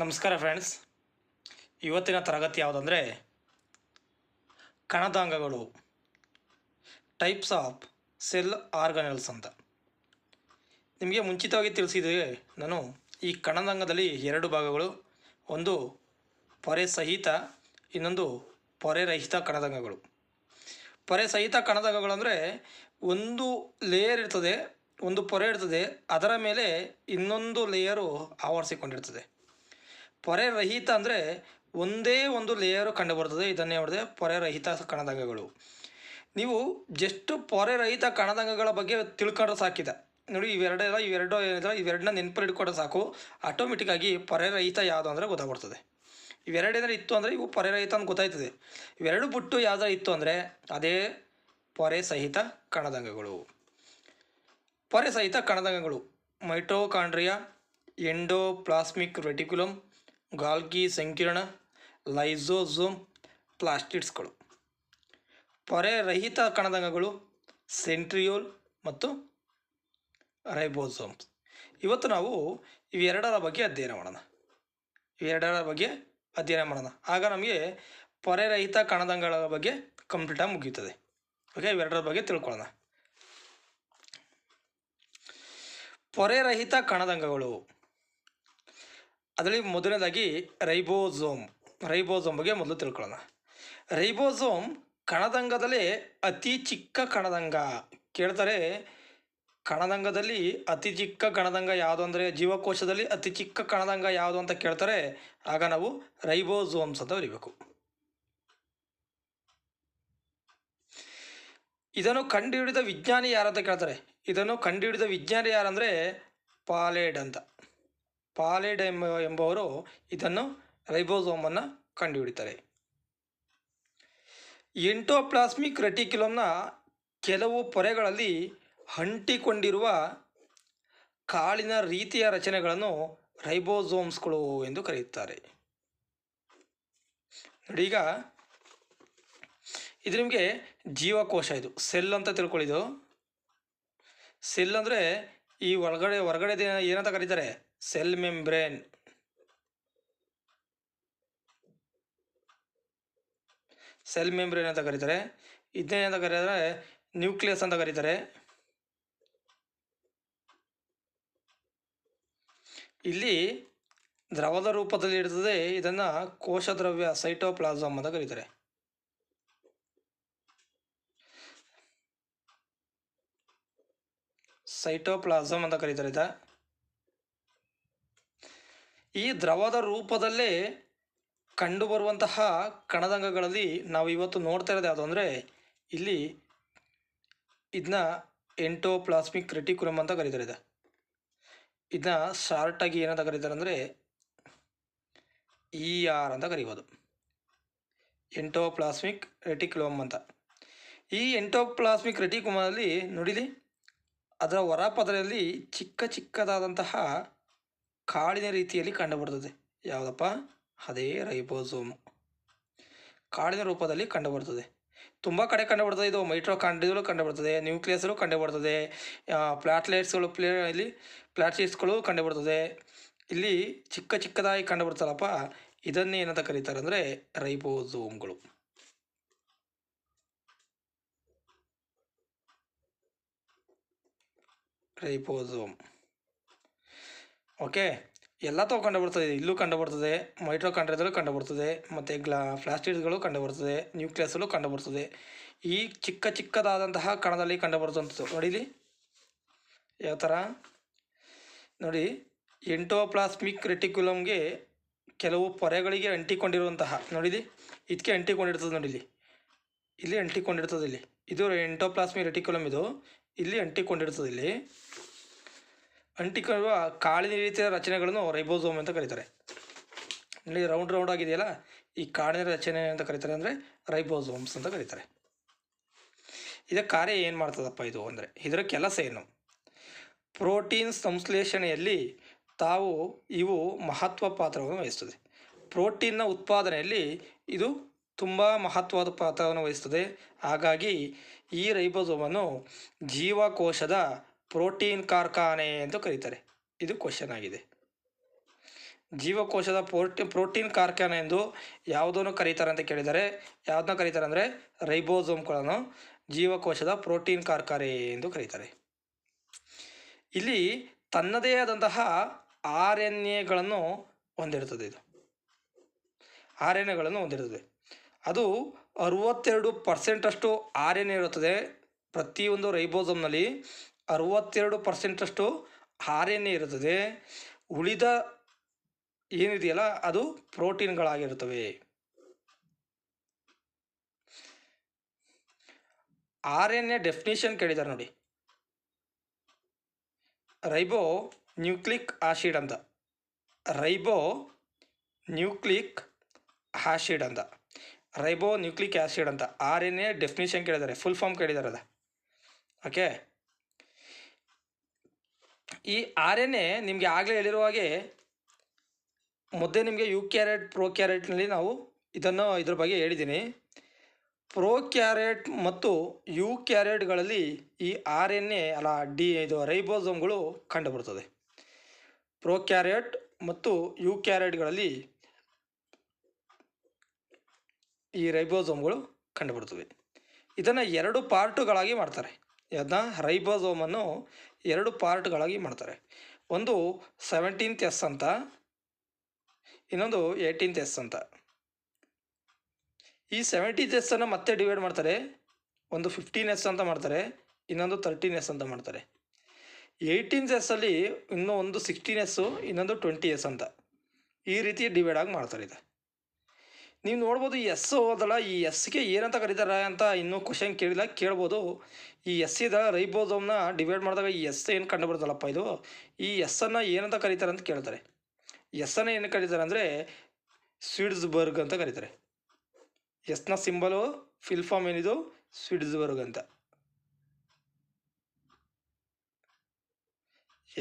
ನಮಸ್ಕಾರ ಫ್ರೆಂಡ್ಸ್ ಇವತ್ತಿನ ತರಗತಿ ಯಾವುದಂದರೆ ಕಣದಾಂಗಗಳು ಟೈಪ್ಸ್ ಆಫ್ ಸೆಲ್ ಆರ್ಗನಲ್ಸ್ ಅಂತ. ನಿಮಗೆ ಮುಂಚಿತವಾಗಿ ತಿಳಿಸಿದೆ ನಾನು ಈ ಕಣದಾಂಗದಲ್ಲಿ ಎರಡು ಭಾಗಗಳು, ಒಂದು ಪೊರೆ ಸಹಿತ ಇನ್ನೊಂದು ಪೊರೆ ರಹಿತ ಕಣದಾಂಗಗಳು. ಪೊರೆ ಸಹಿತ ಕಣದಾಂಗಗಳು ಅಂದರೆ ಒಂದು ಲೇಯರ್ ಇರ್ತದೆ, ಒಂದು ಪೊರೆ ಇರ್ತದೆ, ಅದರ ಮೇಲೆ ಇನ್ನೊಂದು ಲೇಯರು ಆವರಿಸಿಕೊಂಡಿರ್ತದೆ. ಪೊರೆ ರಹಿತ ಅಂದರೆ ಒಂದೇ ಒಂದು ಲೇಯರು ಕಂಡುಬರ್ತದೆ. ಇದನ್ನೇ ಹೇಳಿದೆ ಪೊರೆ ರಹಿತ ಕಣದಂಗಗಳು. ನೀವು ಜಸ್ಟ್ ಪೊರೆ ರಹಿತ ಕಣದಂಗಗಳ ಬಗ್ಗೆ ತಿಳ್ಕೊಂಡ್ರೆ ಸಾಕಿದೆ. ನೋಡಿ ಇವೆರಡೆಲ್ಲ ಇವೆರಡು ಏನಿದ್ರೆ ಇವೆರಡನ್ನ ನೆನಪಲ್ಲಿ ಇಟ್ಕೊಂಡ್ರೆ ಸಾಕು. ಆಟೋಮೆಟಿಕ್ಕಾಗಿ ಪೊರೆ ರಹಿತ ಯಾವುದು ಅಂದರೆ ಗೊತ್ತಾಗ್ಬಿಡ್ತದೆ. ಇವೆರಡೇನಾದ್ರು ಇತ್ತು ಅಂದರೆ ಇವು ಪೊರೆ ರಹಿತ ಅಂತ ಗೊತ್ತಾಯ್ತದೆ. ಇವೆರಡು ಬಿಟ್ಟು ಯಾವ್ದಾರ ಇತ್ತು ಅಂದರೆ ಅದೇ ಪೊರೆ ಸಹಿತ ಕಣದಂಗಗಳು. ಪೊರೆ ಸಹಿತ ಕಣದಂಗಗಳು. ಮೈಟೋಕಾಂಡ್ರಿಯಾ ಎಂಡೋಪ್ಲಾಸ್ಮಿಕ್ ರೆಟಿಕ್ಯುಲಮ್ ಗಾಲ್ಗಿ, ಸಂಕೀರ್ಣ ಲೈಸೋಝೋಮ್ ಪ್ಲಾಸ್ಟಿಡ್ಸ್ಗಳು. ಪೊರೆರಹಿತ ಕಣದಂಗಗಳು, ಸೆಂಟ್ರಿಯೋಲ್ ಮತ್ತು ರೈಬೋಸೋಮ್ಸ್. ಇವತ್ತು ನಾವು ಇವೆರಡರ ಬಗ್ಗೆ ಅಧ್ಯಯನ ಮಾಡೋಣ. ಇವೆರಡರ ಬಗ್ಗೆ ಅಧ್ಯಯನ ಮಾಡೋಣ. ಆಗ ನಮಗೆ ಪೊರೆರಹಿತ ಕಣದಂಗಗಳ ಬಗ್ಗೆ ಕಂಪ್ಲೀಟಾಗಿ ಮುಗಿಯುತ್ತದೆ. ಓಕೆ, ಇವೆರಡರ ಬಗ್ಗೆ ತಿಳ್ಕೊಳ್ಳೋಣ. ಪೊರೆರಹಿತ ಕಣದಂಗಗಳು. ಅದರಲ್ಲಿ ಮೊದಲನೇದಾಗಿ ರೈಬೋಸೋಮ್ ರೈಬೋಸೋಮ್ ಬಗ್ಗೆ ಮೊದಲು ತಿಳ್ಕೊಳ್ಳೋಣ. ರೈಬೋಸೋಮ್ ಕಣದಂಗದಲ್ಲೇ ಅತಿ ಚಿಕ್ಕ ಕಣದಂಗ. ಕೇಳ್ತಾರೆ, ಕಣದಂಗದಲ್ಲಿ ಅತಿ ಚಿಕ್ಕ ಕಣದಂಗ ಯಾವುದು ಅಂದರೆ ಜೀವಕೋಶದಲ್ಲಿ ಅತಿ ಚಿಕ್ಕ ಕಣದಂಗ ಯಾವುದು ಅಂತ ಕೇಳ್ತಾರೆ, ಆಗ ನಾವು ರೈಬೋಸೋಮ್ಸ್ ಅಂತ ಬರೀಬೇಕು. ಇದನ್ನು ಕಂಡುಹಿಡಿದ ವಿಜ್ಞಾನಿ ಯಾರಂತ ಕೇಳ್ತಾರೆ. ಇದನ್ನು ಕಂಡುಹಿಡಿದ ವಿಜ್ಞಾನಿ ಯಾರಂದರೆ ಪಾಲೇಡ್ ಅಂತ. ಪಾಲೇಡ್ ಎಂಬ ಎಂಬವರು ಇದನ್ನು ರೈಬೋಸೋಮನ್ನು ಕಂಡುಹಿಡಿತಾರೆ. ಎಂಟೋಪ್ಲಾಸ್ಮಿಕ್ ರೆಟಿಕ್ಯುಲಮ್ನ ಕೆಲವು ಪೊರೆಗಳಲ್ಲಿ ಅಂಟಿಕೊಂಡಿರುವ ಕಾಳಿನ ರೀತಿಯ ರಚನೆಗಳನ್ನು ರೈಬೋಸೋಮ್ಸ್ಗಳು ಎಂದು ಕರೆಯುತ್ತಾರೆ. ನೋಡಿ ಇದು ನಿಮಗೆ ಜೀವಕೋಶ ಇದು, ಸೆಲ್ ಅಂತ ತಿಳ್ಕೊಳ್ಳಿದು. ಸೆಲ್ ಅಂದರೆ ಈ ಒಳಗಡೆ ಹೊರಗಡೆ ಏನಂತ ಕರೀತಾರೆ? Cell membrane. ಸೆಲ್ ಮೆಂಬ್ರೇನ್ ಅಂತ ಕರೀತಾರೆ. ಇದನ್ನೇನಂತ ಕರೀತಾರೆ ನ್ಯೂಕ್ಲಿಯಸ್ ಅಂತ ಕರೀತಾರೆ. ಇಲ್ಲಿ ದ್ರವದ ರೂಪದಲ್ಲಿ ಇರ್ತದೆ, ಇದನ್ನು ಕೋಶದ್ರವ್ಯ ಸೈಟೋಪ್ಲಾಸಮ್ ಅಂತ ಕರೀತಾರೆ. ಸೈಟೋಪ್ಲಾಸಮ್ ಅಂತ ಕರೀತಾರೆ ಇದ. ಈ ದ್ರವದ ರೂಪದಲ್ಲೇ ಕಂಡುಬರುವಂತಹ ಕಣದಂಗಗಳಲ್ಲಿ ನಾವು ಇವತ್ತು ನೋಡ್ತಾ ಇರೋದು ಯಾವುದು ಅಂದರೆ ಇಲ್ಲಿ ಇದನ್ನ ಎಂಟೋಪ್ಲಾಸ್ಮಿಕ್ ರೆಟಿಕ್ಯುಲಮ್ ಅಂತ ಕರೀತಾರೆ ಇದೆ. ಇದನ್ನ ಶಾರ್ಟಾಗಿ ಏನಂತ ಕರೀತಾರೆ ಅಂದರೆ ಇ ಆರ್ ಅಂತ ಕರಿಬೋದು. ಎಂಟೋಪ್ಲಾಸ್ಮಿಕ್ ರೆಟಿಕ್ಯುಲಮ್ ಅಂತ. ಈ ಎಂಟೋಪ್ಲಾಸ್ಮಿಕ್ ರೆಟಿಕ್ಯುಲಮಲ್ಲಿ ನೋಡಿಲಿ, ಅದರ ಹೊರಪದರಲ್ಲಿ ಚಿಕ್ಕ ಚಿಕ್ಕದಾದಂತಹ ಕಾಳಿನ ರೀತಿಯಲ್ಲಿ ಕಂಡುಬರ್ತದೆ ಯಾವುದಪ್ಪ? ಅದೇ ರೈಬೋಸೋಮ್. ಕಾಡಿನ ರೂಪದಲ್ಲಿ ಕಂಡುಬರ್ತದೆ ತುಂಬ ಕಡೆ ಕಂಡುಬರ್ತದೆ ಇದು ಮೈಟ್ರೋಕಾಂಡ್ರಿಯಲ್ಲೂ ಕಂಡುಬರ್ತದೆ ನ್ಯೂಕ್ಲಿಯಸ್ಗಳು ಕಂಡುಬರ್ತದೆ ಪ್ಲಾಟ್ಲೆಟ್ಸ್ಗಳು, ಪ್ಲೇ, ಇಲ್ಲಿ ಪ್ಲಾಟ್ಲೆಟ್ಸ್ಗಳು ಕಂಡುಬರ್ತದೆ ಇಲ್ಲಿ ಚಿಕ್ಕ ಚಿಕ್ಕದಾಗಿ ಕಂಡುಬರ್ತಲ್ಲಪ್ಪ ಇದನ್ನೇ ಏನಂತ ಕರೀತಾರೆ ಅಂದರೆ ರೈಬೋಸೋಮ್ಗಳು. ರೈಬೋಸೋಮ್. ಓಕೆ, ಎಲ್ಲ ತಾವು ಕಂಡುಬರ್ತದೆ ಇಲ್ಲೂ ಕಂಡುಬರ್ತದೆ ಮೈಟ್ರೋಕಾಂಡ್ರಿಯದಲ್ಲೂ ಕಂಡುಬರ್ತದೆ ಮತ್ತು ಗ್ಲಾ, ಪ್ಲಾಸ್ಟಿಡ್ಸ್ಗಳು ಕಂಡುಬರ್ತದೆ ನ್ಯೂಕ್ಲಿಯಸ್ಸಲ್ಲೂ ಕಂಡುಬರ್ತದೆ ಈ ಚಿಕ್ಕ ಚಿಕ್ಕದಾದಂತಹ ಕಣದಲ್ಲಿ ಕಂಡುಬರುತ್ತಂಥದ್ದು ನೋಡಿಲಿ? ಯಾವ ಥರ? ನೋಡಿ, ಎಂಟೋಪ್ಲಾಸ್ಮಿಕ್ ರೆಟಿಕ್ಯುಲಮ್ಗೆ ಕೆಲವು ಪೊರೆಗಳಿಗೆ ಅಂಟಿಕೊಂಡಿರುವಂತಹ ನೋಡಿದಿ ಇದಕ್ಕೆ ಅಂಟಿಕೊಂಡಿರ್ತದೆ ನೋಡಿಲಿ. ಇಲ್ಲಿ ಅಂಟಿಕೊಂಡಿರ್ತದೆ ಇಲ್ಲಿ. ಇದು ಎಂಟೋಪ್ಲಾಸ್ಮಿಕ್ ರೆಟಿಕ್ಯುಲಮ್ ಇದು. ಇಲ್ಲಿ ಅಂಟಿಕೊಂಡಿರ್ತದೆ ಇಲ್ಲಿ. ಅಂಟಿಕೊಳ್ಳುವ ಕಾಳಿನ ರೀತಿಯ ರಚನೆಗಳನ್ನು ರೈಬೋಸೋಮ್ ಅಂತ ಕರೀತಾರೆ. ಇಲ್ಲಿ ರೌಂಡ್ ರೌಂಡ್ ಆಗಿದೆಯಲ್ಲ, ಈ ಕಾಳಿನ ರಚನೆ ಅಂತ ಕರೀತಾರೆ ಅಂದರೆ ರೈಬೋಸೋಮ್ಸ್ ಅಂತ ಕರೀತಾರೆ. ಇದರ ಕಾರ್ಯ ಏನು ಮಾಡ್ತದಪ್ಪ ಇದು ಅಂದರೆ, ಇದರ ಕೆಲಸ ಏನು? ಪ್ರೋಟೀನ್ ಸಂಶ್ಲೇಷಣೆಯಲ್ಲಿ ತಾವು ಇವು ಮಹತ್ವ ಪಾತ್ರವನ್ನು ವಹಿಸ್ತದೆ. ಪ್ರೋಟೀನ್ನ ಉತ್ಪಾದನೆಯಲ್ಲಿ ಇದು ತುಂಬ ಮಹತ್ವದ ಪಾತ್ರವನ್ನು ವಹಿಸ್ತದೆ. ಹಾಗಾಗಿ ಈ ರೈಬೋಸೋಮನ್ನು ಜೀವಕೋಶದ ಪ್ರೋಟೀನ್ ಕಾರ್ಖಾನೆ ಎಂದು ಕರೀತಾರೆ. ಇದು ಕ್ವಶನ್ ಆಗಿದೆ. ಜೀವಕೋಶದ ಪ್ರೋಟಿ ಪ್ರೋಟೀನ್ ಕಾರ್ಖಾನೆ ಎಂದು ಯಾವುದನ್ನು ಕರೀತಾರೆ ಅಂತ ಕೇಳಿದರೆ, ಯಾವುದನ್ನ ಕರೀತಾರೆ ಅಂದರೆ ರೈಬೋಸೋಮ್ಗಳನ್ನು ಜೀವಕೋಶದ ಪ್ರೋಟೀನ್ ಕಾರ್ಖಾನೆ ಎಂದು ಕರೀತಾರೆ. ಇಲ್ಲಿ ತನ್ನದೇ ಆದಂತಹ ಆರ್ ಎನ್ ಎಗಳನ್ನು ಹೊಂದಿರುತ್ತದೆ ಇದು. ಆರ್ ಎನ್ ಎಗಳನ್ನು ಹೊಂದಿರುತ್ತದೆ. ಅದು ಅರುವತ್ತೆರಡು ಪರ್ಸೆಂಟಷ್ಟು ಆರ್ ಎನ್ ಎ ಇರುತ್ತದೆ ಪ್ರತಿಯೊಂದು ರೈಬೋಸೋಮ್ನಲ್ಲಿ. ಅರುವತ್ತೆರಡು ಪರ್ಸೆಂಟಷ್ಟು ಆರ್ ಎನ್ ಎ ಇರುತ್ತದೆ. ಉಳಿದ ಏನಿದೆಯಲ್ಲ, ಅದು ಪ್ರೋಟೀನ್ಗಳಾಗಿರುತ್ತವೆ. ಆರ್ ಎನ್ ಎ ಡೆಫಿನೇಷನ್ ಕೇಳಿದ್ದಾರೆ ನೋಡಿ. ರೈಬೋ ನ್ಯೂಕ್ಲಿಕ್ ಆಸಿಡ್ ಅಂತ. ರೈಬೋ ನ್ಯೂಕ್ಲಿಕ್ ಆಸಿಡ್ ಅಂತ. ರೈಬೋ ನ್ಯೂಕ್ಲಿಕ್ ಆಸಿಡ್ ಅಂತ. ಆರ್ ಎನ್ ಎ ಡೆಫಿನೇಷನ್ ಕೇಳಿದ್ದಾರೆ ಫುಲ್ ಫಾರ್ಮ್ ಕೇಳಿದ್ದಾರೆ ಅದ. ಓಕೆ? ಈ ಆರ್ ಎನ್ ಎ ನಿಮಗೆ ಆಗಲೇ ಹೇಳಿರುವ ಹಾಗೆ ಮೊದಲೇ ನಿಮಗೆ ಯು ಕ್ಯಾರೆಟ್, ಪ್ರೋ ಕ್ಯಾರೆಟ್ನಲ್ಲಿ ನಾವು ಇದನ್ನು ಇದ್ರ ಬಗ್ಗೆ ಹೇಳಿದ್ದೀನಿ. ಪ್ರೋ ಕ್ಯಾರೆಟ್ ಮತ್ತು ಯು ಕ್ಯಾರೆಟ್ಗಳಲ್ಲಿ ಈ ಆರ್ ಎನ್ ಎ ಅಲ್ಲ ಡಿ ಇದು ರೈಬೋಸೋಮ್ಗಳು ಕಂಡುಬರುತ್ತದೆ ಪ್ರೋ ಕ್ಯಾರೆಟ್ ಮತ್ತು ಯು ಕ್ಯಾರೆಟ್ಗಳಲ್ಲಿ ಈ ರೈಬೋಸೋಮ್ಗಳು ಕಂಡುಬರುತ್ತವೆ ಇದನ್ನು ಎರಡು ಪಾರ್ಟುಗಳಾಗಿ ಮಾಡ್ತಾರೆ. ಅದನ್ನ ರೈಬೋಸೋಮನ್ನು ಎರಡು ಪಾರ್ಟ್ಗಳಾಗಿ ಮಾಡ್ತಾರೆ. ಒಂದು ಸೆವೆಂಟೀನ್ತ್ ಎಸ್ ಅಂತ, ಇನ್ನೊಂದು ಏಯ್ಟೀನ್ತ್ ಎಸ್ ಅಂತ. ಈ ಸೆವೆಂಟೀನ್ತ್ ಎಸ್ ಅನ್ನು ಮತ್ತೆ ಡಿವೈಡ್ ಮಾಡ್ತಾರೆ. ಒಂದು ಫಿಫ್ಟೀನ್ ಎಸ್ ಅಂತ ಮಾಡ್ತಾರೆ, ಇನ್ನೊಂದು ತರ್ಟೀನ್ ಎಸ್ ಅಂತ ಮಾಡ್ತಾರೆ. ಏಯ್ಟೀನ್ ಎಸ್ಸಲ್ಲಿ ಇನ್ನೂ ಒಂದು ಸಿಕ್ಸ್ಟೀನ್ ಎಸ್ಸು, ಇನ್ನೊಂದು ಟ್ವೆಂಟಿ ಎಸ್ ಅಂತ. ಈ ರೀತಿ ಡಿವೈಡ್ ಆಗಿ ಮಾಡ್ತಾರೆ ಇದು. ನೀವು ನೋಡ್ಬೋದು ಎಸ್ ಹೋದಲ್ಲ ಈ ಎಸ್ಗೆ ಏನಂತ ಕರೀತಾರೆ ಅಂತ ಇನ್ನೂ ಕ್ವಶನ್ ಕೇಳಿಲ್ಲ, ಕೇಳ್ಬೋದು. ಈ ಎಸ್ ಇದ ರೈಬೋಸೋಮ್ನ ಡಿವೈಡ್ ಮಾಡಿದಾಗ ಈ ಎಸ್ ಏನು ಕಂಡು ಬರ್ತಲ್ಲಪ್ಪ ಇದು? ಈ ಎಸ್ ಅನ್ನು ಏನಂತ ಕರೀತಾರೆ ಅಂತ ಕೇಳ್ತಾರೆ. ಎಸ್ ಅನ್ನು ಏನು ಕರೀತಾರೆ ಅಂದರೆ ಸ್ವಿಡ್ಸ್ಬರ್ಗ್ ಅಂತ ಕರೀತಾರೆ. ಎಸ್ನ ಸಿಂಬಲು ಫಿಲ್ ಫಾರ್ಮ್ ಏನಿದು? ಸ್ವಿಡ್ಸ್ಬರ್ಗ್ ಅಂತ.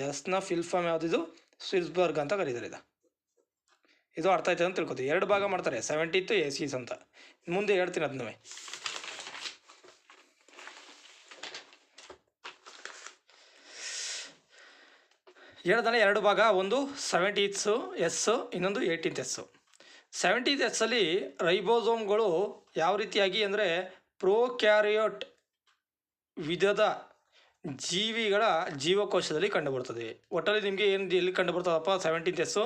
ಎಸ್ನ ಫಿಲ್ ಫಾರ್ಮ್ ಯಾವುದಿದು? ಸ್ವಿಡ್ಸ್ಬರ್ಗ್ ಅಂತ ಕರೀತಾರೆ ಇದು. ಇದು ಅರ್ಥ ಆಯ್ತದೆ ಅಂತ ತಿಳ್ಕೊತೀವಿ. ಎರಡು ಭಾಗ ಮಾಡ್ತಾರೆ ಸೆವೆಂಟೀತು ಎ ಸೀಸ್ ಅಂತ. ಮುಂದೆ ಹೇಳ್ತೀನಿ ಅದನ್ನೂ ಹೇಳ್ದಾನೆ ಎರಡು ಭಾಗ, ಒಂದು ಸೆವೆಂಟೀತ್ಸು ಎಸ್ಸು ಇನ್ನೊಂದು ಏಯ್ಟೀನ್ತ್ ಎಸ್ಸು ಸೆವೆಂಟೀತ್ ಎಸ್ಸಲ್ಲಿ ರೈಬೋಸೋಮ್ಗಳು ಯಾವ ರೀತಿಯಾಗಿ ಅಂದರೆ ಪ್ರೋಕ್ಯಾರಿಯೋಟ್ ವಿಧದ ಜೀವಿಗಳ ಜೀವಕೋಶದಲ್ಲಿ ಕಂಡುಬರ್ತದೆ. ಒಟ್ಟಲ್ಲಿ ನಿಮಗೆ ಏನು ಎಲ್ಲಿ ಕಂಡುಬರ್ತದಪ್ಪ? ಸೆವೆಂಟೀನ್ತ್ ಎಸ್ಸು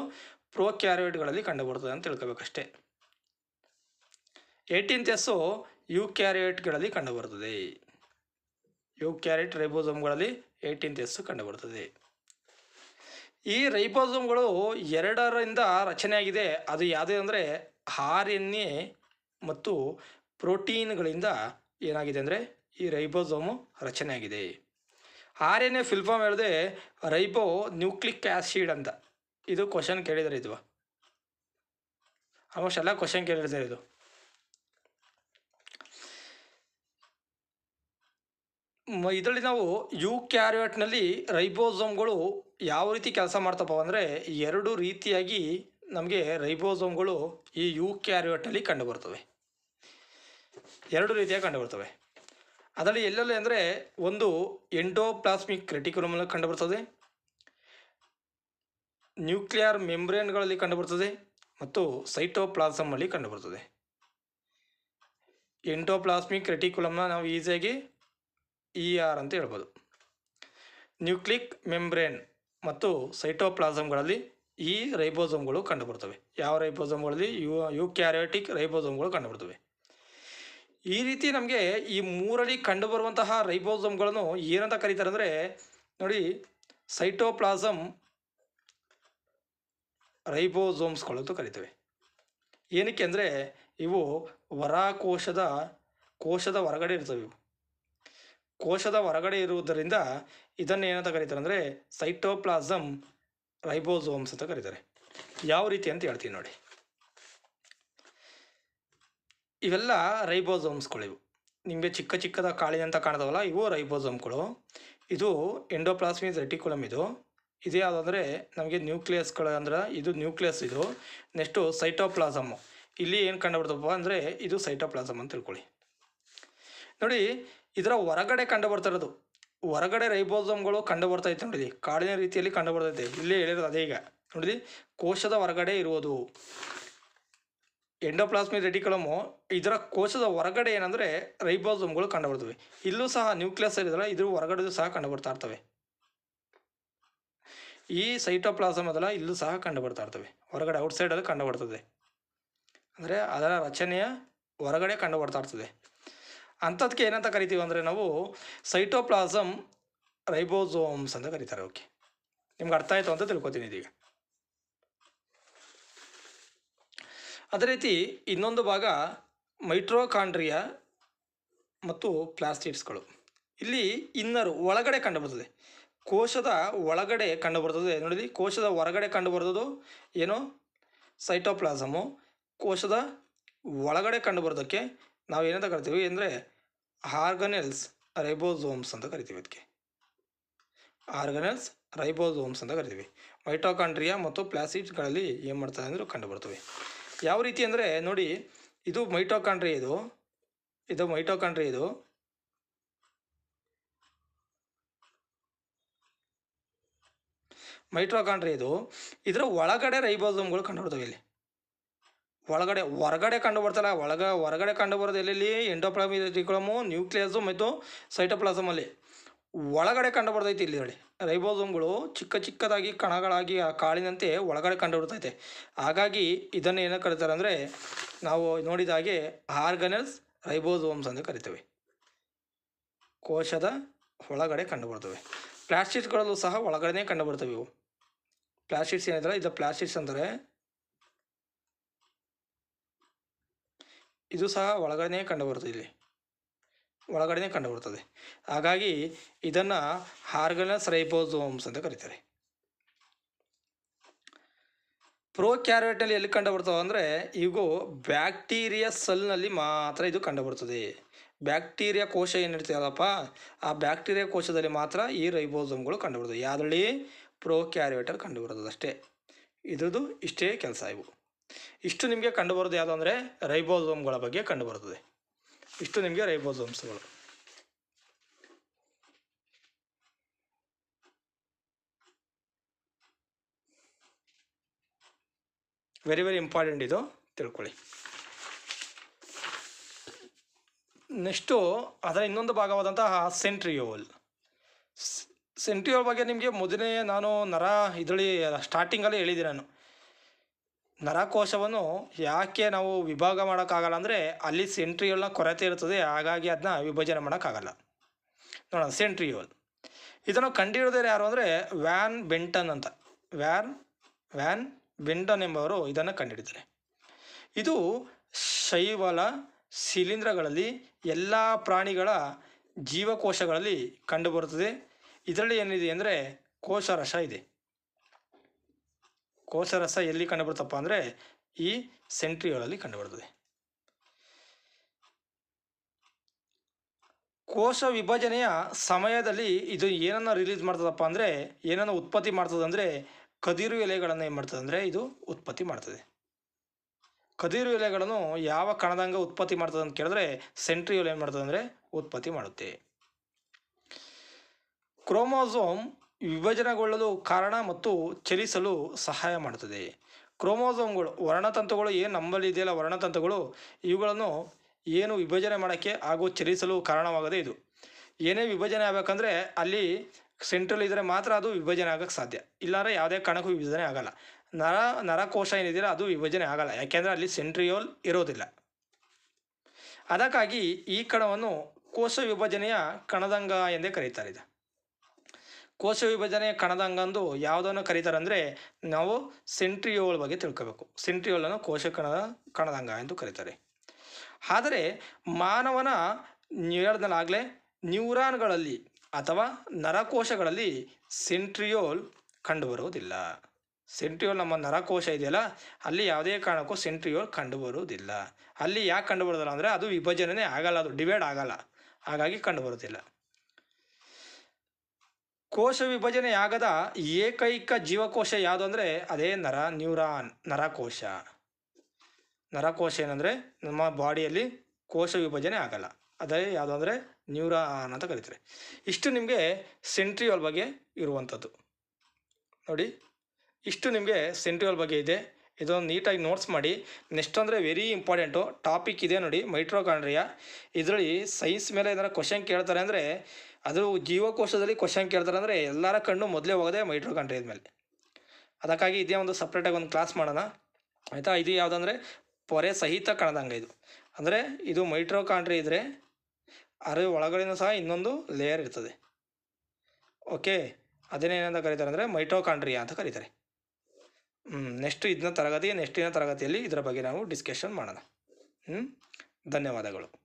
ಪ್ರೋಕ್ಯಾರಿಯೋಟ್ಗಳಲ್ಲಿ ಕಂಡುಬರ್ತದೆ ಅಂತ ತಿಳ್ಕೊಬೇಕಷ್ಟೇ. ಏಯ್ಟೀನ್ತ್ ಎಸ್ಸು ಯು ಕ್ಯಾರಿಯೇಟ್ಗಳಲ್ಲಿ ಕಂಡುಬರುತ್ತದೆ ಯು ಕ್ಯಾರೆಟ್ ರೈಬೋಸೋಮ್ಗಳಲ್ಲಿ ಏಯ್ಟೀನ್ತ್ ಎಸ್ಸು ಕಂಡುಬರುತ್ತದೆ ಈ ರೈಬೋಸೋಮ್ಗಳು ಎರಡರಿಂದ ರಚನೆಯಾಗಿದೆ. ಅದು ಯಾವುದೇ ಅಂದರೆ ಆರ್ ಎನ್ ಎ ಮತ್ತು ಪ್ರೋಟೀನ್ಗಳಿಂದ ಏನಾಗಿದೆ ಅಂದರೆ ಈ ರೈಬೋಸೋಮು ರಚನೆಯಾಗಿದೆ. ಆರ್ ಎನ್ ಎ ಫಿಲ್ಫಾಮ್ ಹೇಳಿದೆ ರೈಬೋ ನ್ಯೂಕ್ಲಿಕ್ ಆ್ಯಸಿಡ್ ಅಂತ. ಇದು ಕ್ವಶನ್ ಕೇಳಿದ್ದಾರೆ ಇದು ಆಲ್ಮೋಸ್ಟ್ ಎಲ್ಲ ಕ್ವಶನ್ ಕೇಳಿರ್ತಾರೆ ಇದು. ಇದರಲ್ಲಿ ನಾವು ಯು ಕ್ಯಾರಿಯಟ್ನಲ್ಲಿ ರೈಬೋಸೋಮ್ಗಳು ಯಾವ ರೀತಿ ಕೆಲಸ ಮಾಡ್ತಪ್ಪ ಅಂದರೆ ಎರಡು ರೀತಿಯಾಗಿ ನಮಗೆ ರೈಬೋಸೋಮ್ಗಳು ಈ ಯು ಕ್ಯಾರಿಯಟ್ನಲ್ಲಿ ಕಂಡುಬರ್ತವೆ ಎರಡು ರೀತಿಯಾಗಿ ಕಂಡುಬರ್ತವೆ ಅದರಲ್ಲಿ ಎಲ್ಲೆಲ್ಲಿ ಅಂದರೆ ಒಂದು ಎಂಡೋಪ್ಲಾಸ್ಮಿಕ್ ರೆಟಿಕ್ಯುಲಮಲ್ಲಿ ಕಂಡುಬರ್ತದೆ ನ್ಯೂಕ್ಲಿಯರ್ ಮೆಂಬ್ರೇನ್ಗಳಲ್ಲಿ ಕಂಡುಬರ್ತದೆ ಮತ್ತು ಸೈಟೋಪ್ಲಾಸಮಲ್ಲಿ ಕಂಡುಬರ್ತದೆ. ಎಂಟೋಪ್ಲಾಸ್ಮಿಕ್ ರೆಟಿಕ್ಯುಲಮ್ನ ನಾವು ಈಸಿಯಾಗಿ ಇ ಆರ್ ಅಂತ ಹೇಳ್ಬೋದು. ನ್ಯೂಕ್ಲಿಕ್ ಮೆಂಬ್ರೇನ್ ಮತ್ತು ಸೈಟೋಪ್ಲಾಸಮ್ಗಳಲ್ಲಿ ಈ ರೈಬೋಸೋಮ್ಗಳು ಕಂಡುಬರ್ತವೆ. ಯಾವ ರೈಬೋಸೋಮ್ಗಳಲ್ಲಿ? ಯು ಯು ಕ್ಯಾರಿಯೋಟಿಕ್ ರೈಬೋಸೋಮ್ಗಳು ಕಂಡುಬರ್ತವೆ. ಈ ರೀತಿ ನಮಗೆ ಈ ಮೂರಲ್ಲಿ ಕಂಡುಬರುವಂತಹ ರೈಬೋಸೋಮ್ಗಳನ್ನು ಏನಂತ ಕರೀತಾರೆ ಅಂದರೆ ನೋಡಿ ಸೈಟೋಪ್ಲಾಸಮ್ ರೈಬೋಸೋಮ್ಸ್ಗಳು ಅಂತ ಕರಿತೇವೆ. ಏನಕ್ಕೆ ಅಂದರೆ ಇವು ವರಾಕೋಶದ ಕೋಶದ ಹೊರಗಡೆ ಇರ್ತವೆ ಇವು. ಕೋಶದ ಹೊರಗಡೆ ಇರುವುದರಿಂದ ಇದನ್ನು ಏನಂತ ಕರೀತಾರೆ ಅಂದರೆ ಸೈಟೋಪ್ಲಾಸಮ್ ರೈಬೋಸೋಮ್ಸ್ ಅಂತ ಕರೀತಾರೆ. ಯಾವ ರೀತಿ ಅಂತ ಹೇಳ್ತೀನಿ ನೋಡಿ. ಇವೆಲ್ಲ ರೈಬೋಸೋಮ್ಸ್ಗಳು ಇವು. ನಿಮಗೆ ಚಿಕ್ಕ ಚಿಕ್ಕದ ಕಾಳಿ ಅಂತ ಕಾಣ್ತಾವಲ್ಲ, ಇವು ರೈಬೋಸೋಮ್ಗಳು. ಇದು ಎಂಡೋಪ್ಲಾಸ್ಮಿಕ್ ರೆಟಿಕ್ಯುಲಮ್ ಇದು. ಇದು ಯಾವುದಂದರೆ ನಮಗೆ ನ್ಯೂಕ್ಲಿಯಸ್ಗಳು ಅಂದ್ರೆ ಇದು ನ್ಯೂಕ್ಲಿಯಸ್ ಇದು. ನೆಕ್ಸ್ಟು ಸೈಟೋಪ್ಲಾಸಮ್ಮು ಇಲ್ಲಿ ಏನು ಕಂಡುಬರ್ತಪ್ಪ ಅಂದರೆ ಇದು ಸೈಟೋಪ್ಲಾಸಮ್ ಅಂತ ತಿಳ್ಕೊಳ್ಳಿ. ನೋಡಿ, ಇದರ ಹೊರಗಡೆ ಕಂಡು ಬರ್ತಿರೋದು ಹೊರಗಡೆ ರೈಬೋಸಮ್ಗಳು ಕಂಡು ಬರ್ತೈತೆ ನೋಡಿ ಕಾಡಿನ ರೀತಿಯಲ್ಲಿ ಕಂಡು ಬರ್ತೈತೆ ಇಲ್ಲಿ ಹೇಳಿರೋದು ಅದೇ ಈಗ. ನೋಡಿ ಕೋಶದ ಹೊರಗಡೆ ಇರುವುದು. ಎಂಡೋಪ್ಲಾಸ್ಮಿಕ್ ರೆಟಿಕ್ಯುಲಮು ಇದರ ಕೋಶದ ಹೊರಗಡೆ ಏನಂದರೆ ಕಂಡು ಬರ್ತವೆ ಇಲ್ಲೂ ಸಹ ನ್ಯೂಕ್ಲಿಯಸ್ ಇರೋದಲ್ಲ ಇದ್ರ ಹೊರಗಡೆದು ಸಹ ಕಂಡುಬರ್ತಾ ಇರ್ತವೆ. ಈ ಸೈಟೋಪ್ಲಾಸಮ್ ಅದೆಲ್ಲ ಇಲ್ಲೂ ಸಹ ಕಂಡುಬರ್ತಾ ಇರ್ತವೆ. ಹೊರಗಡೆ ಔಟ್ಸೈಡಲ್ಲಿ ಕಂಡುಬರ್ತದೆ. ಅಂದರೆ ಅದರ ರಚನೆಯ ಹೊರಗಡೆ ಕಂಡುಬರ್ತಾ ಇರ್ತದೆ. ಅಂಥದ್ಕೆ ಏನಂತ ಕರಿತೀವಿ ಅಂದರೆ ನಾವು ಸೈಟೋಪ್ಲಾಸಮ್ ರೈಬೋಸೋಮ್ಸ್ ಅಂತ ಕರೀತಾರೆ ಓಕೆ. ನಿಮ್ಗೆ ಅರ್ಥ ಆಯಿತು ಅಂತ ತಿಳ್ಕೊತೀನಿ ಇದೀಗ. ಅದೇ ರೀತಿ ಇನ್ನೊಂದು ಭಾಗ ಮೈಟ್ರೋಕಾಂಡ್ರಿಯಾ ಮತ್ತು ಪ್ಲಾಸ್ಟಿಡ್ಸ್ಗಳು. ಇಲ್ಲಿ ಇನ್ನರು ಒಳಗಡೆ ಕಂಡುಬರ್ತದೆ. ಕೋಶದ ಒಳಗಡೆ ಕಂಡುಬರ್ತದೆ. ನೋಡಿ ಕೋಶದ ಹೊರಗಡೆ ಕಂಡುಬರೋದು ಏನು? ಸೈಟೋಪ್ಲಾಸಮು. ಕೋಶದ ಒಳಗಡೆ ಕಂಡುಬರೋದಕ್ಕೆ ನಾವು ಏನಂತ ಕರಿತೀವಿ ಅಂದರೆ ಆರ್ಗನೆಲ್ಸ್ ರೈಬೋಸೋಮ್ಸ್ ಅಂತ ಕರಿತೀವಿ ಅದಕ್ಕೆ ಆರ್ಗನೆಲ್ಸ್ ರೈಬೋಸೋಮ್ಸ್ ಅಂತ ಕರಿತೀವಿ. ಮೈಟೋಕಾಂಡ್ರಿಯಾ ಮತ್ತು ಪ್ಲಾಸಿಡ್ಸ್ಗಳಲ್ಲಿ ಏನು ಮಾಡ್ತದೆ ಅಂದರೆ ಕಂಡುಬರ್ತವೆ. ಯಾವ ರೀತಿ ಅಂದರೆ ನೋಡಿ, ಇದು ಮೈಟೋಕಾಂಡ್ರಿ ಇದು. ಇದು ಮೈಟೋಕಾಂಡ್ರಿ ಇದು. ಮೈಟ್ರೋಕಾಂಡ್ರಿಯಾ ಇದು. ಇದರ ಒಳಗಡೆ ರೈಬೋಸೋಮ್ಗಳು ಕಂಡುಬರ್ತವೆ ಇಲ್ಲಿ. ಒಳಗಡೆ, ಹೊರಗಡೆ ಕಂಡು ಬರ್ತಲ್ಲ ಒಳಗ, ಹೊರಗಡೆ ಕಂಡು ಬರೋದು ಎಲ್ಲೆಲ್ಲಿ? ಎಂಡೋಪ್ಲಾಮಿಟಿಕ್ಳಮು ನ್ಯೂಕ್ಲಿಯಸ್ಸು ಮತ್ತು ಸೈಟೋಪ್ಲಾಸಮಲ್ಲಿ. ಒಳಗಡೆ ಕಂಡು ಬರ್ತೈತೆ ಇಲ್ಲಿ ಹೇಳಿ ರೈಬೋಸೋಮ್ಗಳು ಚಿಕ್ಕ ಚಿಕ್ಕದಾಗಿ, ಕಣಗಳಾಗಿ, ಆ ಕಾಳಿನಂತೆ ಒಳಗಡೆ ಕಂಡು ಬರ್ತೈತೆ ಹಾಗಾಗಿ ಇದನ್ನು ಏನು ಕರೀತಾರೆ ಅಂದರೆ, ನಾವು ನೋಡಿದ ಹಾಗೆ ಆರ್ಗನಲ್ಸ್ ರೈಬೋಸೋಮ್ಸ್ ಅಂತ ಕರಿತೇವೆ. ಕೋಶದ ಒಳಗಡೆ ಕಂಡು ಬರ್ತವೆ ಪ್ಲಾಸ್ಟಿಕ್ಗಳಲ್ಲೂ ಸಹ ಒಳಗಡೆ ಕಂಡು ಬರ್ತವೆ ಇವು ಪ್ಲಾಸ್ಟಿಕ್ಸ್ ಏನಿದ್ರೆ ಇದು ಪ್ಲಾಸ್ಟಿಕ್ಸ್ ಅಂದರೆ ಇದು ಸಹ ಒಳಗಡೆನೇ ಕಂಡುಬರ್ತದೆ ಇಲ್ಲಿ. ಒಳಗಡೆನೇ ಕಂಡುಬರ್ತದೆ ಹಾಗಾಗಿ ಇದನ್ನು ಹಾರ್ಗನಸ್ ರೈಬೋಸೋಮ್ಸ್ ಅಂತ ಕರೀತಾರೆ. ಪ್ರೋಕ್ಯಾರಿಯೋಟಲ್ಲಿ ಎಲ್ಲಿ ಕಂಡುಬರ್ತವೆ ಅಂದರೆ ಇವು ಬ್ಯಾಕ್ಟೀರಿಯಾ ಸಲ್ನಲ್ಲಿ ಮಾತ್ರ ಇದು ಕಂಡುಬರ್ತದೆ. ಬ್ಯಾಕ್ಟೀರಿಯಾ ಕೋಶ ಏನಿರ್ತದಪ್ಪ ಆ ಬ್ಯಾಕ್ಟೀರಿಯಾ ಕೋಶದಲ್ಲಿ ಮಾತ್ರ ಈ ರೈಬೋಸೋಮ್ಗಳು ಕಂಡುಬರ್ತದೆ ಯಾವುದರಲ್ಲಿ? ಪ್ರೋಕ್ಯಾರಿಯೋಟಲ್ಲಿ ಕಂಡುಬರ್ತದೆ ಅಷ್ಟೇ. ಇದ್ರದ್ದು ಇಷ್ಟೇ ಕೆಲಸ ಇವು. ಇಷ್ಟು ನಿಮಗೆ ಕಂಡುಬರೋದು ಯಾವುದು ಅಂದರೆ ರೈಬೋಸೋಮ್ಗಳ ಬಗ್ಗೆ ಕಂಡುಬರುತ್ತದೆ. ಇಷ್ಟು ನಿಮಗೆ ರೈಬೋಸೋಮ್ಸ್ಗಳು. ವೆರಿ ವೆರಿ ಇಂಪಾರ್ಟೆಂಟ್ ಇದು. ತಿಳ್ಕೊಳ್ಳಿ. ನೆಕ್ಸ್ಟು ಅದರ ಇನ್ನೊಂದು ಭಾಗವಾದಂತಹ ಸೆಂಟ್ರಿಯೋಲ್. ಸೆಂಟ್ರಿಯೋಲ್ ಬಗ್ಗೆ ನಿಮಗೆ ಮೊದಲೇ ನಾನು ನರ ಇದರಲ್ಲಿ ಸ್ಟಾರ್ಟಿಂಗಲ್ಲಿ ಹೇಳಿದೆ ನಾನು. ನರಕೋಶವನ್ನು ಯಾಕೆ ನಾವು ವಿಭಾಗ ಮಾಡೋಕ್ಕಾಗಲ್ಲ ಅಂದರೆ ಅಲ್ಲಿ ಸೆಂಟ್ರಿಯೋಲ್ನ ಕೊರತೆ ಇರ್ತದೆ ಹಾಗಾಗಿ ಅದನ್ನ ವಿಭಜನೆ ಮಾಡೋಕ್ಕಾಗಲ್ಲ. ನೋಡೋಣ, ಸೆಂಟ್ರಿಯೋಲ್. ಇದನ್ನು ಕಂಡುಹಿಡಿದವರು ಯಾರು ಅಂದರೆ ವ್ಯಾನ್ ಬೆಂಟನ್ ಅಂತ. ವ್ಯಾನ್ ವ್ಯಾನ್ ಬೆಂಟನ್ ಎಂಬವರು ಇದನ್ನು ಕಂಡುಹಿಡಿತಾರೆ ಇದು ಶೈವಲ ಶಿಲೀಂಧ್ರಗಳಲ್ಲಿ ಎಲ್ಲ ಪ್ರಾಣಿಗಳ ಜೀವಕೋಶಗಳಲ್ಲಿ ಕಂಡುಬರುತ್ತದೆ. ಇದರಲ್ಲಿ ಏನಿದೆ ಅಂದರೆ ಕೋಶರಸ ಇದೆ. ಕೋಶರಸ ಎಲ್ಲಿ ಕಂಡುಬರುತ್ತಪ್ಪ ಅಂದರೆ ಈ ಸೆಂಟ್ರಿಗಳಲ್ಲಿ ಕಂಡುಬರುತ್ತದೆ. ಕೋಶ ವಿಭಜನೆಯ ಸಮಯದಲ್ಲಿ ಇದು ಏನನ್ನು ರಿಲೀಸ್ ಮಾಡ್ತದಪ್ಪ ಅಂದರೆ ಏನನ್ನು ಉತ್ಪತ್ತಿ ಮಾಡ್ತದೆ ಅಂದರೆ ಕದಿರು ಎಲೆಗಳನ್ನು ಏನು ಮಾಡ್ತದೆ ಅಂದರೆ ಇದು ಉತ್ಪತ್ತಿ ಮಾಡ್ತದೆ. ಕದಿರು ಎಲೆಗಳನ್ನು ಯಾವ ಕಣದಂಗ ಉತ್ಪತ್ತಿ ಮಾಡ್ತದೆ ಅಂತ ಕೇಳಿದ್ರೆ ಸೆಂಟ್ರಿಯೋಲ್ ಏನು ಮಾಡ್ತದೆ ಅಂದರೆ ಉತ್ಪತ್ತಿ ಮಾಡುತ್ತೆ. ಕ್ರೋಮೋಸೋಮ್ ವಿಭಜನೆಗೊಳ್ಳಲು ಕಾರಣ ಮತ್ತು ಚಲಿಸಲು ಸಹಾಯ ಮಾಡುತ್ತದೆ ಕ್ರೋಮೋಸೋಮ್ಗಳು ವರ್ಣತಂತುಗಳು ಏನು ನಮ್ಮಲ್ಲಿ ಇದೆಯಲ್ಲ ವರ್ಣತಂತುಗಳು, ಇವುಗಳನ್ನು ಏನು ವಿಭಜನೆ ಮಾಡೋಕ್ಕೆ ಹಾಗೂ ಚಲಿಸಲು ಕಾರಣವಾಗದೆ ಇದು. ಏನೇ ವಿಭಜನೆ ಆಗಬೇಕಂದ್ರೆ ಅಲ್ಲಿ ಸೆಂಟ್ರಲ್ ಇದ್ದರೆ ಮಾತ್ರ ಅದು ವಿಭಜನೆ ಆಗೋಕ್ಕೆ ಸಾಧ್ಯ. ಇಲ್ಲಾಂದರೆ ಯಾವುದೇ ಕಾರಣಕ್ಕೂ ವಿಭಜನೆ ಆಗಲ್ಲ. ನರ ನರಕೋಶ ಏನಿದೆಯಲ್ಲ ಅದು ವಿಭಜನೆ ಆಗಲ್ಲ. ಯಾಕೆಂದರೆ ಅಲ್ಲಿ ಸೆಂಟ್ರಿಯೋಲ್ ಇರೋದಿಲ್ಲ. ಅದಕ್ಕಾಗಿ ಈ ಕಣವನ್ನು ಕೋಶ ವಿಭಜನೆಯ ಕಣದಂಗ ಎಂದೇ ಕರೀತಾರೆ ಇದು. ಕೋಶ ವಿಭಜನೆ ಕಣದಂಗ ಅಂದು ಯಾವುದನ್ನು ಕರೀತಾರೆ ಅಂದರೆ ನಾವು ಸೆಂಟ್ರಿಯೋಲ್ ಬಗ್ಗೆ ತಿಳ್ಕೋಬೇಕು. ಸೆಂಟ್ರಿಯೋಲನ್ನು ಕೋಶ ಕಣದ, ಕಣದಂಗ ಎಂದು ಕರೀತಾರೆ. ಆದರೆ ಮಾನವನ ನ್ಯೂಯಾರ್ಕ್ನಲ್ಲಾಗಲೇ ನ್ಯೂರಾನ್ಗಳಲ್ಲಿ ಅಥವಾ ನರಕೋಶಗಳಲ್ಲಿ ಸೆಂಟ್ರಿಯೋಲ್ ಕಂಡುಬರುವುದಿಲ್ಲ. ಸೆಂಟ್ರಿಯೋಲ್ ನಮ್ಮ ನರಕೋಶ ಇದೆಯಲ್ಲ, ಅಲ್ಲಿ ಯಾವುದೇ ಕಾರಣಕ್ಕೂ ಸೆಂಟ್ರಿಯೋಲ್ ಕಂಡುಬರುವುದಿಲ್ಲ. ಅಲ್ಲಿ ಯಾಕೆ ಕಂಡುಬರೋದಿಲ್ಲ ಅಂದರೆ ಅದು ವಿಭಜನೆ ಆಗಲ್ಲ, ಅದು ಡಿವೈಡ್ ಆಗಲ್ಲ. ಹಾಗಾಗಿ ಕಂಡುಬರುವುದಿಲ್ಲ. ಕೋಶ ವಿಭಜನೆ ಆಗದ ಏಕೈಕ ಜೀವಕೋಶ ಯಾವುದು ಅಂದರೆ, ಅದೇ ನರ, ನ್ಯೂರಾನ್, ನರಕೋಶ. ನರಕೋಶ ಏನಂದರೆ, ನಮ್ಮ ಬಾಡಿಯಲ್ಲಿ ಕೋಶ ವಿಭಜನೆ ಆಗಲ್ಲ. ಅದೇ ಯಾವುದು ಅಂದರೆ, ನ್ಯೂರಾನ್ ಅಂತ ಕರೀತಾರೆ. ಇಷ್ಟು ನಿಮಗೆ ಸೆಂಟ್ರಿಯೋಲ್ ಬಗ್ಗೆ ಇರುವಂಥದ್ದು. ನೋಡಿ. ಇಷ್ಟು ನಿಮಗೆ ಸೆಂಟ್ರಲ್ ಬಗ್ಗೆ ಇದೆ. ಇದೊಂದು ನೀಟಾಗಿ ನೋಟ್ಸ್ ಮಾಡಿ. ನೆಕ್ಸ್ಟ್ ಅಂದರೆ ವೆರಿ ಇಂಪಾರ್ಟೆಂಟು ಟಾಪಿಕ್ ಇದೆ ನೋಡಿ ಮೈಟ್ರೋಕಾಂಡ್ರಿಯಾ ಇದರಲ್ಲಿ ಸೈನ್ಸ್ ಮೇಲೆ ಏನಾರ ಕ್ವಶನ್ ಕೇಳ್ತಾರೆ ಅಂದರೆ, ಅದು ಜೀವಕೋಶದಲ್ಲಿ ಕ್ವಶನ್ ಕೇಳ್ತಾರೆ ಅಂದರೆ ಎಲ್ಲರ ಕಣ್ಣು ಮೊದಲೇ ಹೋಗೋದೇ ಮೈಟ್ರೋಕಾಂಡ್ರಿಯದ ಮೇಲೆ ಅದಕ್ಕಾಗಿ ಇದೇ ಒಂದು ಸಪ್ರೇಟಾಗಿ ಒಂದು ಕ್ಲಾಸ್ ಮಾಡೋಣ. ಆಯಿತಾ? ಇದು ಯಾವುದಂದ್ರೆ ಪೊರೆ ಸಹಿತ ಕಾಣದಂಗೆ ಇದು. ಅಂದರೆ ಇದು ಮೈಟ್ರೋಕಾಂಡ್ರಿ ಇದ್ದರೆ ಅದ್ರ ಒಳಗಡೆನೂ ಸಹ ಇನ್ನೊಂದು ಲೇಯರ್ ಇರ್ತದೆ. ಓಕೆ ಅದನ್ನೇನಂತ ಕರೀತಾರೆ ಅಂದರೆ ಮೈಟ್ರೋಕಾಂಡ್ರಿಯಾ ಅಂತ ಕರೀತಾರೆ. ನೆಕ್ಸ್ಟ್ ಇದನ್ನ ತರಗತಿ ನೆಕ್ಸ್ಟಿನ ತರಗತಿಯಲ್ಲಿ ಇದರ ಬಗ್ಗೆ ನಾವು ಡಿಸ್ಕಷನ್ ಮಾಡೋಣ. ಹ್ಞೂ ಧನ್ಯವಾದಗಳು.